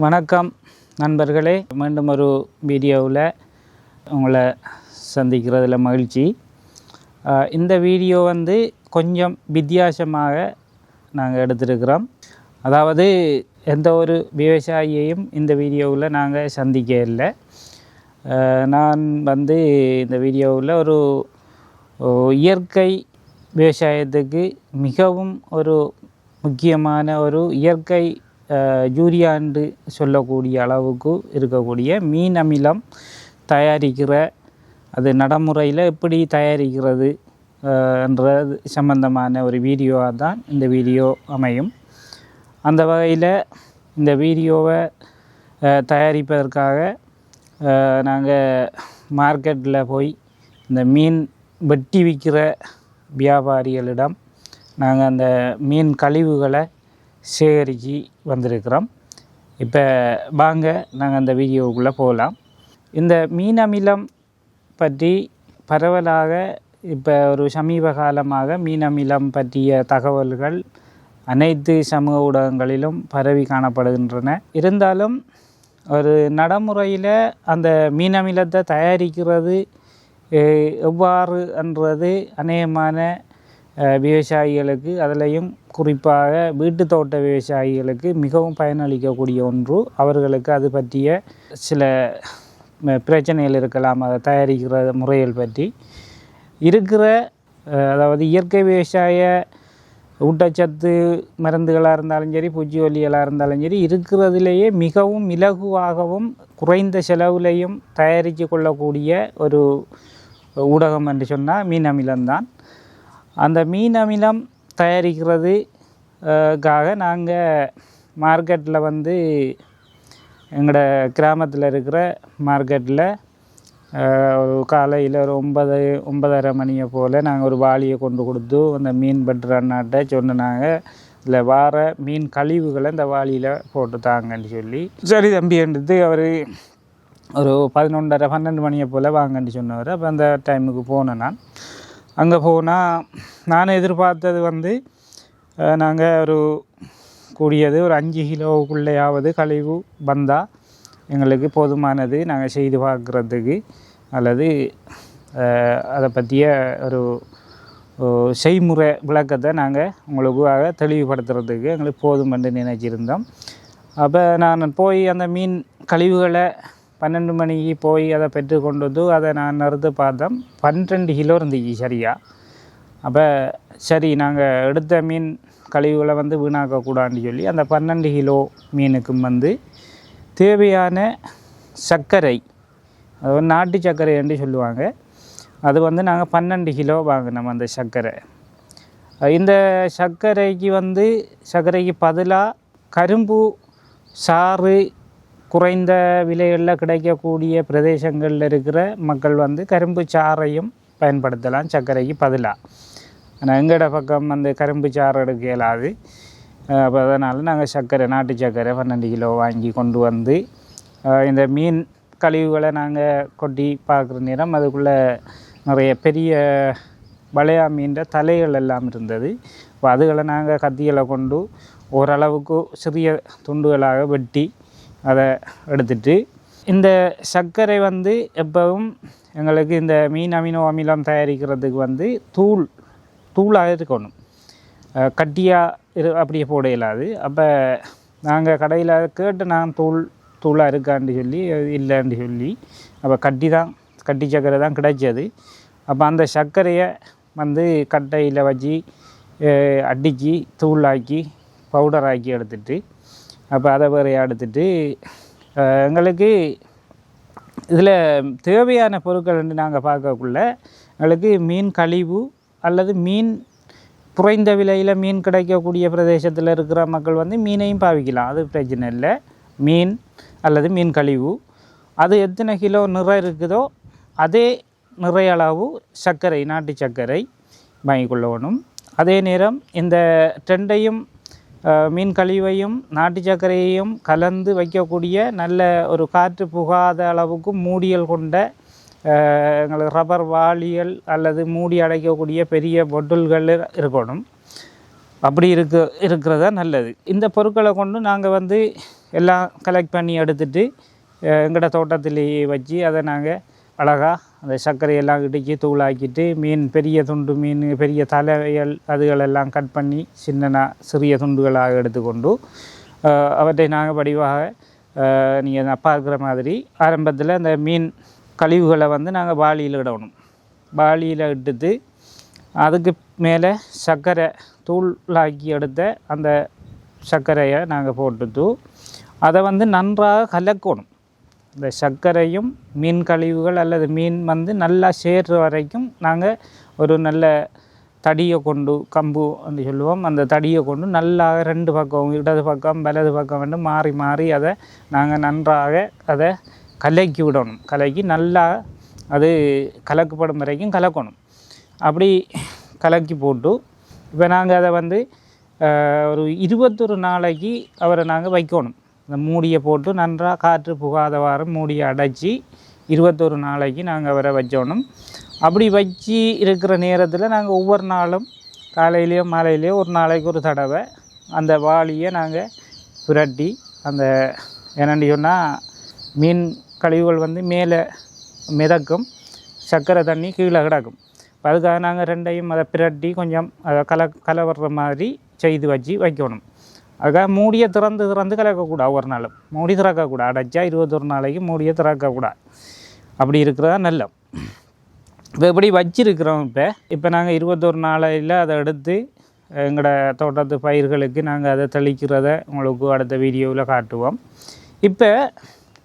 வணக்கம் நண்பர்களே. மீண்டும் ஒரு வீடியோவில் உங்களை சந்திக்கிறதுல மகிழ்ச்சி. இந்த வீடியோ வந்து கொஞ்சம் வித்தியாசமாக நாங்கள் எடுத்திருக்கிறோம். அதாவது எந்த ஒரு விவசாயியையும் இந்த வீடியோவில் நாங்கள் சந்திக்க இல்லை. நான் வந்து இந்த வீடியோவில் ஒரு இயற்கை விவசாயத்துக்கு மிகவும் ஒரு முக்கியமான ஒரு இயற்கை அஹ், யூரியாண்டு சொல்லக்கூடிய அளவுக்கு இருக்கக்கூடிய மீன் அமிலம் தயாரிக்கிற அது நடைமுறையில் எப்படி தயாரிக்கிறது என்றது சம்பந்தமான ஒரு வீடியோவாக தான் இந்த வீடியோ அமையும். அந்த வகையில் இந்த வீடியோவை தயாரிப்பதற்காக நாங்கள் மார்க்கெட்டில் போய் இந்த மீன் வெட்டி விற்கிற வியாபாரிகளிடம் நாங்கள் அந்த மீன் கழிவுகளை சேகரித்து வந்திருக்கிறோம். இப்போ வாங்க நாங்கள் அந்த வீடியோவுக்குள்ளே போகலாம் இந்த மீன் அமிலம் பற்றி பரவலாக இப்போ ஒரு சமீப காலமாக மீன் அமிலம் பற்றிய தகவல்கள் அனைத்து சமூக ஊடகங்களிலும் பரவி காணப்படுகின்றன. இருந்தாலும் ஒரு நடைமுறையில் அந்த மீன் அமிலத்தை தயாரிக்கிறது எவ்வாறு என்றது அநேகமான விவசாயிகளுக்கு அதுலேயும் குறிப்பாக வீட்டு தோட்ட விவசாயிகளுக்கு மிகவும் பயனளிக்கக்கூடிய ஒன்று. அவர்களுக்கு அது பற்றிய சில பிரச்சனைகள் இருக்கலாம் அதை தயாரிக்கிற முறைகள் பற்றி. இருக்கிற அதாவது இயற்கை விவசாய ஊட்டச்சத்து மருந்துகளாக இருந்தாலும் சரி பூச்சிக்கொல்லிகளாக இருந்தாலும் சரி இருக்கிறதுலேயே மிகவும் இலகுவாகவும் குறைந்த செலவுலையும் தயாரித்து கொள்ளக்கூடிய ஒரு ஊடகம் என்று சொன்னால் மீன் அமிலம்தான். அந்த மீன் அமிலம் தயாரிக்கிறது க்காக நாங்கள் மார்க்கெட்டில் வந்து எங்களோட கிராமத்தில் இருக்கிற மார்க்கெட்டில் ஒரு காலையில் ஒரு ஒன்பது ஒன்பதரை மணியை போல் நாங்கள் ஒரு வாளியை கொண்டு கொடுத்து அந்த மீன் பட்டுற அண்ணாட்ட சொன்னாங்க இதில் வார மீன் கழிவுகளை இந்த வாளியில் போட்டு தாங்கன்னு சொல்லி. சரி தம்பின்றது அவர் ஒரு பதினொன்றரை பன்னெண்டு மணியை போல் வாங்கன்னு சொன்னவர். அப்போ அந்த டைமுக்கு போனேன் நான். அங்கே போனால் நான் எதிர்பார்த்தது வந்து நாங்கள் ஒரு கூடியது ஒரு அஞ்சு கிலோவுக்குள்ளேயாவது கழிவு வந்தால் எங்களுக்கு போதுமானது நாங்கள் செய்து பார்க்குறதுக்கு. அல்லது அதை பற்றிய ஒரு செய்முறை விளக்கத்தை நாங்கள் உங்களுக்காக தெளிவுபடுத்துறதுக்கு எங்களுக்கு போதும் என்று நினைச்சிருந்தோம். அப்போ நான் போய் அந்த மீன் கழிவுகளை பன்னெண்டு மணிக்கு போய் அதை பெற்று கொண்டு வந்து அதை நான் நிறுத்து பார்த்தோம். பன்னிரெண்டு கிலோ இருந்துச்சு சரியா. அப்போ சரி நாங்கள் எடுத்த மீன் கழிவுகளை வந்து வீணாக்கக்கூடாதுன்னு சொல்லி அந்த பன்னெண்டு கிலோ மீனுக்கும் வந்து தேவையான சர்க்கரை அது வந்து நாட்டு சர்க்கரை என்று சொல்லுவாங்க. அது வந்து நாங்கள் பன்னெண்டு கிலோ வாங்கினோம் அந்த சர்க்கரை. இந்த சர்க்கரைக்கு வந்து சர்க்கரைக்கு பதிலாக கரும்பு சாறு குறைந்த விலைகளில் கிடைக்கக்கூடிய பிரதேசங்களில் இருக்கிற மக்கள் வந்து கரும்பு சாறையும் பயன்படுத்தலாம் சர்க்கரைக்கு பதிலாக ஆனால் எங்களோட பக்கம் வந்து கரும்பு சாறு எடுக்க இயலாது. அப்போ அதனால் நாங்கள் சர்க்கரை நாட்டு சர்க்கரை பன்னெண்டு கிலோ வாங்கி கொண்டு வந்து இந்த மீன் கழிவுகளை நாங்கள் கொட்டி பார்க்குற நேரம் அதுக்குள்ளே நிறைய பெரிய வளையா மீன்ற தலைகள் எல்லாம் இருந்தது. அதுகளை நாங்கள் கத்திகளை கொண்டு ஓரளவுக்கு சிறிய துண்டுகளாக வெட்டி அதை எடுத்துட்டு இந்த சர்க்கரை வந்து எப்பவும் எங்களுக்கு இந்த மீன் அமினோ அமிலம் தயாரிக்கிறதுக்கு வந்து தூள் தூளாக இருக்கணும். கட்டியாக இரு அப்படியே போட இயலாது. அப்போ நாங்கள் கடையில் கேட்டு நான் தூள் தூளாக இருக்கான்னு சொல்லி இல்லைன்னு சொல்லி அப்போ கட்டி தான் கட்டி சர்க்கரை தான் கிடைச்சது. அப்போ அந்த சர்க்கரையை வந்து கட்டையில் வச்சு அடித்து தூளாக்கி பவுடர் ஆக்கி எடுத்துட்டு அப்போ அதை வேற எடுத்துட்டு எங்களுக்கு இதில் தேவையான பொருட்கள் வந்து நாங்கள் பார்க்கக்குள்ள எங்களுக்கு மீன் கழிவு அல்லது மீன் குறைந்த விலையில் மீன் கிடைக்கக்கூடிய பிரதேசத்தில் இருக்கிற மக்கள் வந்து மீனையும் பாவிக்கலாம். அது பிரச்சனை இல்லை. மீன் அல்லது மீன் கழிவு. அது எத்தனை கிலோ நிறை இருக்குதோ அதே நிறை அளவு சர்க்கரை நாட்டு சர்க்கரை வாங்கி கொள்ளணும் அதே நேரம் இந்த ரெண்டையும் மீன் கழிவையும் நாட்டு சர்க்கரையையும் கலந்து வைக்கக்கூடிய நல்ல ஒரு காற்று புகாத அளவுக்கு மூடியல் கொண்ட எங்களுக்கு ரப்பர் வாளிகள் அல்லது மூடி அடைக்கக்கூடிய பெரிய பொட்டில்கள் இருக்கணும். அப்படி இருக்க இருக்கிறதா நல்லது. இந்த பொருட்களை கொண்டு நாங்கள் வந்து எல்லாம் கலெக்ட் பண்ணி எடுத்துட்டு எங்களோட தோட்டத்திலேயே வச்சு அதை நாங்கள் அழகாக அந்த சர்க்கரையெல்லாம் இடித்து தூளாக்கிட்டு மீன் பெரிய துண்டு மீன் பெரிய தலைகள் அதுகளெல்லாம் கட் பண்ணி சின்ன சிறிய துண்டுகளாக எடுத்துக்கொண்டு அவற்றை நாங்கள் வடிவாக நீங்கள் பார்க்குற மாதிரி ஆரம்பத்தில் அந்த மீன் கழிவுகளை வந்து நாங்கள் வாளியில் இடணும். வாளியில் இட்டுட்டு அதுக்கு மேலே சர்க்கரை தூளாக்கி எடுத்த அந்த சர்க்கரையை நாங்கள் போட்டுட்டு அதை வந்து நன்றாக கலக்கணும். இந்த சர்க்கரையும் மீன் கழிவுகள் அல்லது மீன் வந்து நல்லா சேர்ற வரைக்கும் நாங்கள் ஒரு நல்ல தடியை கொண்டு கம்பு என்று சொல்லுவோம். அந்த தடியை கொண்டு நல்லா ரெண்டு பக்கம் இடது பக்கம் வலது பக்கம் வந்து மாறி மாறி அதை நாங்கள் நன்றாக அதை கலக்கி விடணும். கலக்கி நல்லா அது கலக்கப்படும் வரைக்கும் கலக்கணும். அப்படி கலக்கி போட்டு இப்போ நாங்கள் அதை வந்து ஒரு இருபத்தொரு நாளைக்கு அவரை நாங்கள் வைக்கணும். அந்த மூடியை போட்டு நன்றாக காற்று புகாதவாறு மூடியை அடைச்சி இருபத்தொரு நாளைக்கு நாங்கள் வர வச்சோணும். அப்படி வச்சு இருக்கிற நேரத்தில் நாங்கள் ஒவ்வொரு நாளும் காலையிலையோ மாலையிலையோ ஒரு நாளைக்கு ஒரு தடவை அந்த வாளியை நாங்கள் புரட்டி அந்த என்னென்னு சொன்னால் மீன் கழிவுகள் வந்து மேலே மிதக்கும் சர்க்கரை தண்ணி கீழே கிடக்கும். அதுக்காக நாங்கள் ரெண்டையும் அதை பிரட்டி கொஞ்சம் அதை கல கலவர்ற மாதிரி செய்து வச்சு வைக்கணும். அதுக்காக மூடியை திறந்து திறந்து கலக்கக்கூடாது ஒரு நாள் மூடி திறக்கக்கூடாது. அடைச்சா இருபத்தொரு நாளைக்கு மூடியை திறக்கக்கூடாது. அப்படி இருக்கிறதா நல்ல இப்போ இப்படி வச்சிருக்கிறோம் இப்போ. இப்போ நாங்கள் இருபத்தொரு நாளையில் அதை எடுத்து எங்களோட தோட்டத்து பயிர்களுக்கு நாங்கள் அதை தெளிக்கிறத உங்களுக்கு அடுத்த வீடியோவில் காட்டுவோம். இப்போ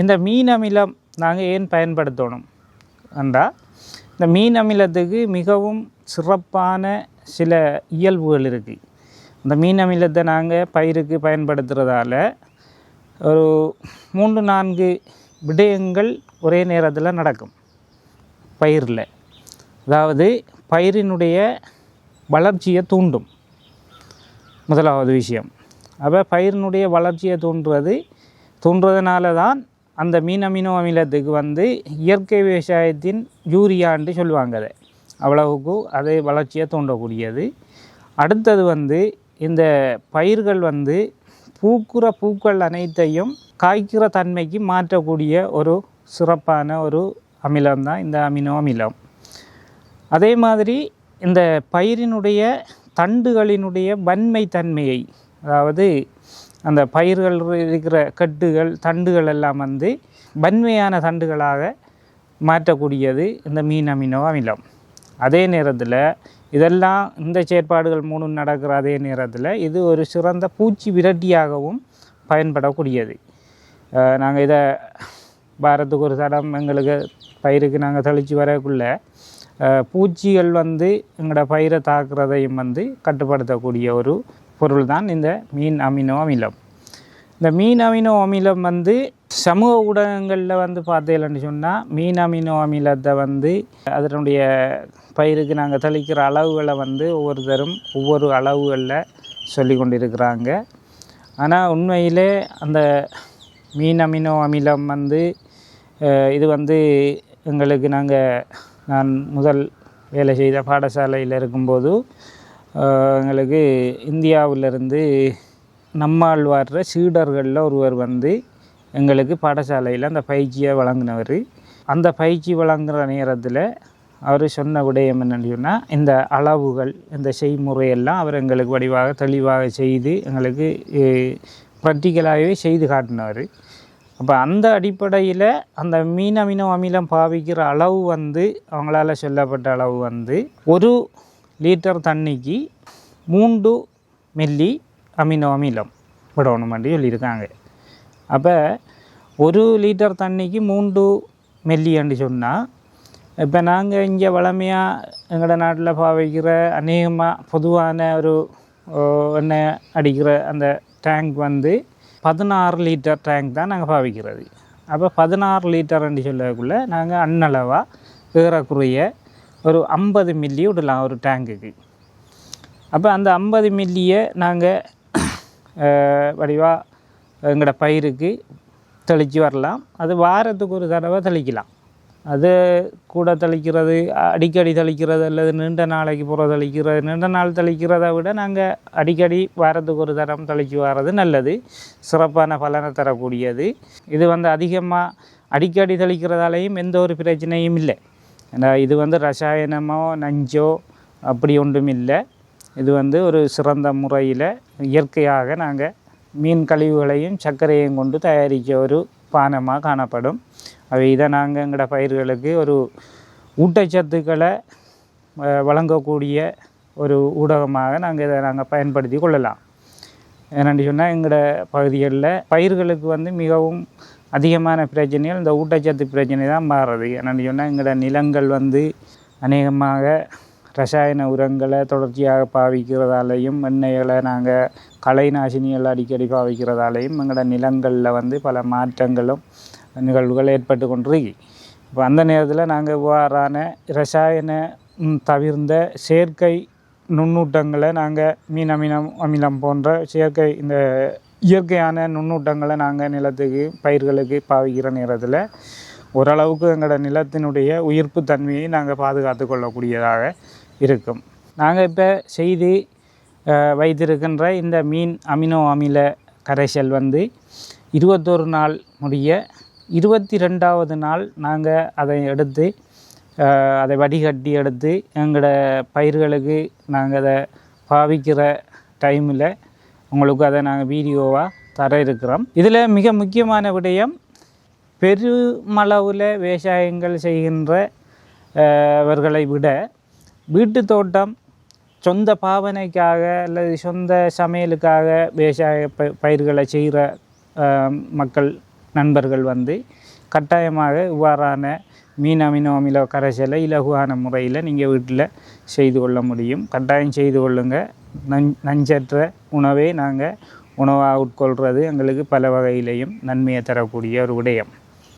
இந்த மீன் அமிலம் நாங்கள் ஏன் பயன்படுத்தணும்? என்றால் இந்த மீன் அமிலத்துக்கு மிகவும் சிறப்பான சில இயல்புகள் இருக்குது அந்த மீன் அமிலத்தை நாங்கள் பயிருக்கு பயன்படுத்துகிறதால ஒரு மூன்று நான்கு விடயங்கள் ஒரே நேரத்தில் நடக்கும் பயிரில். அதாவது பயிரினுடைய வளர்ச்சியை தூண்டும். முதலாவது விஷயம். அப்போ பயிரினுடைய வளர்ச்சியை தூண்டுறது தூண்டுறதுனால தான் அந்த மீன் அமினோ அமிலத்துக்கு வந்து இயற்கை விவசாயத்தின் யூரியான்ட்டு சொல்லுவாங்க அதை. அவ்வளவுக்கு அதை வளர்ச்சியை தூண்டக்கூடியது. அடுத்தது வந்து இந்த பயிர்கள் வந்து பூக்குற பூக்கள் அனைத்தையும் காய்க்கிற தன்மைக்கு மாற்றக்கூடிய ஒரு சிறப்பான ஒரு அமிலம் தான் இந்த அமினோ அமிலம். அதே மாதிரி இந்த பயிரினுடைய தண்டுகளினுடைய வன்மை தன்மையை அதாவது அந்த பயிர்கள் இருக்கிற கட்டுகள் தண்டுகள் எல்லாம் வந்து வன்மையான தண்டுகளாக மாற்றக்கூடியது இந்த மீன் அமினோ அமிலம். அதே நேரத்தில் இதெல்லாம் இந்த செயற்பாடுகள் மூணும் நடக்கிற அதே நேரத்தில் இது ஒரு சிறந்த பூச்சி விரட்டியாகவும் பயன்படக்கூடியது. நாங்கள் இதை வாரத்துக்கு ஒரு தடம் எங்களுக்கு பயிருக்கு நாங்கள் தெளித்து வரக்குள்ள பூச்சிகள் வந்து எங்களோட பயிரை தாக்குறதையும் வந்து கட்டுப்படுத்தக்கூடிய ஒரு பொருள் தான் இந்த மீன் அமினோ அமிலம். இந்த மீன் அமினோ அமிலம் வந்து சமூக ஊடகங்களில் வந்து பார்த்தீங்கன்னு சொன்னால் மீன் அமினோ அமிலத்தை வந்து அதனுடைய பயிருக்கு நாங்கள் தெளிக்கிற அளவுகளை வந்து ஒவ்வொருத்தரும் ஒவ்வொரு அளவுகளில் சொல்லி கொண்டிருக்கிறாங்க ஆனால் உண்மையிலே அந்த மீன் அமினோ அமிலம் வந்து இது வந்து எங்களுக்கு நாங்கள் நான் முதல் வேலை செய்த பாடசாலையில் இருக்கும்போது எங்களுக்கு இந்தியாவிலிருந்து நம்மாழ்வார்ற சீடர்களில் ஒருவர் வந்து எங்களுக்கு பாடசாலையில் அந்த பயிற்சியை வழங்கினவர். அந்த பயிற்சி வழங்குகிற நேரத்தில் அவர் சொன்ன விடயம் என்னன்னு சொன்னால் இந்த அளவுகள் இந்த செய்முறையெல்லாம் அவர் எங்களுக்கு வடிவாக தெளிவாக செய்து எங்களுக்கு ப்ராக்டிக்கலாகவே செய்து காட்டினவர் அப்போ அந்த அடிப்படையில் அந்த மீன் அமினோ அமிலம் பாவிக்கிற அளவு வந்து அவங்களால சொல்லப்பட்ட அளவு வந்து ஒரு லிட்டர் தண்ணிக்கு மூன்று மில்லி அமினோ அமிலம் விடணுமென்று சொல்லியிருக்காங்க. அப்போ ஒரு லிட்டர் தண்ணிக்கு மூன்று மில்லின்னு சொன்னால் இப்போ நாங்கள் இங்கே வளமையாக எங்களோட நாட்டில் பாவிக்கிற அநேகமாக பொதுவான ஒரு எண்ணெய் அடிக்கிற அந்த டேங்க் வந்து பதினாறு லிட்டர் டேங்க் தான் நாங்கள் பாவிக்கிறது. அப்போ பதினாறு லிட்டர்ன்னு சொல்லக்குள்ளே நாங்கள் அன்னளவாக ஏறக்குறைய ஒரு ஐம்பது மில்லி விடலாம் ஒரு டேங்குக்கு அப்போ அந்த ஐம்பது மில்லியை நாங்கள் வடிவாக எங்களோட பயிருக்கு தெளித்து வரலாம். அது வாரத்துக்கு ஒரு தடவை தெளிக்கலாம். அது கூட தெளிக்கிறது அடிக்கடி தெளிக்கிறது அல்லது நீண்ட நாளைக்கு புற தெளிக்கிறது. நீண்ட நாள் தெளிக்கிறதை விட நாங்கள் அடிக்கடி வாரத்துக்கு ஒரு தரம் தெளிச்சு வர்றது நல்லது. சிறப்பான பலனை தரக்கூடியது. இது வந்து அதிகமாக அடிக்கடி தெளிக்கிறதாலையும் எந்த ஒரு பிரச்சனையும் இல்லை. ஏன்னா இது வந்து ரசாயனமோ நஞ்சோ அப்படி ஒன்றும் இல்லை. இது வந்து ஒரு சிறந்த முறையில் இயற்கையாக நாங்கள் மீன் கழிவுகளையும் சர்க்கரையும் கொண்டு தயாரித்த ஒரு பானமாக காணப்படும். அவை இதை நாங்கள் எங்களோட பயிர்களுக்கு ஒரு ஊட்டச்சத்துக்களை வழங்கக்கூடிய ஒரு ஊடகமாக நாங்கள் இதை நாங்கள் பயன்படுத்தி கொள்ளலாம். என்னென்னு சொன்னால் எங்களோட பகுதிகளில் பயிர்களுக்கு வந்து மிகவும் அதிகமான பிரச்சனைகள் இந்த ஊட்டச்சத்து பிரச்சனை தான் மாறுறது. என்னென்னு சொன்னால் எங்களோட நிலங்கள் வந்து அநேகமாக ரசாயன உரங்களை தொடர்ச்சியாக பாவிக்கிறதாலையும் எண்ணெய்களை நாங்கள் கலை நாசினிகள் அடிக்கடி பாவிக்கிறதாலையும் எங்களோட நிலங்களில் வந்து பல மாற்றங்களும் நிகழ்வுகள் ஏற்பட்டு கொண்டிருக்கு. இப்போ அந்த நேரத்தில் நாங்கள் இவ்வாறான ரசாயன தவிர்ந்த செயற்கை நுண்ணூட்டங்களை நாங்கள் மீன் அமிலம் அமிலம் போன்ற செயற்கை இந்த இயற்கையான நுண்ணூட்டங்களை நாங்கள் நிலத்துக்கு பயிர்களுக்கு பாவிக்கிற நேரத்தில் ஓரளவுக்கு எங்களோட நிலத்தினுடைய உயிர்ப்பு தன்மையை நாங்கள் பாதுகாத்து கொள்ளக்கூடியதாக இருக்கும். நாங்கள் இப்போ செய்து வைத்திருக்கின்ற இந்த மீன் அமினோ அமில கரைசல் வந்து இருபத்தொரு நாள் முடிய இருபத்தி ரெண்டாவது நாள் நாங்கள் அதை எடுத்து அதை வடிகட்டி எடுத்து எங்களோட பயிர்களுக்கு நாங்கள் அதை பாவிக்கிற டைமில் உங்களுக்கு அதை நாங்கள் வீடியோவாக தர இருக்கிறோம். இதில் மிக முக்கியமான விடயம் பெருமளவில் விவசாயங்கள் செய்கின்ற அவர்களை விட வீட்டு தோட்டம் சொந்த பாவனைக்காக அல்லது சொந்த சமையலுக்காக விவசாய ப பயிர்களை செய்கிற மக்கள் நண்பர்கள் வந்து கட்டாயமாக இவ்வாறான மீன் அமினோ அமில கரைசலை இலகுவான முறையில் நீங்கள் வீட்டில் செய்து கொள்ள முடியும். கட்டாயம் செய்து கொள்ளுங்கள் நஞ் நஞ்சற்ற உணவை நாங்கள் உணவாக உட்கொள்கிறது எங்களுக்கு பல வகையிலையும் நன்மையை தரக்கூடிய ஒரு விடயம்.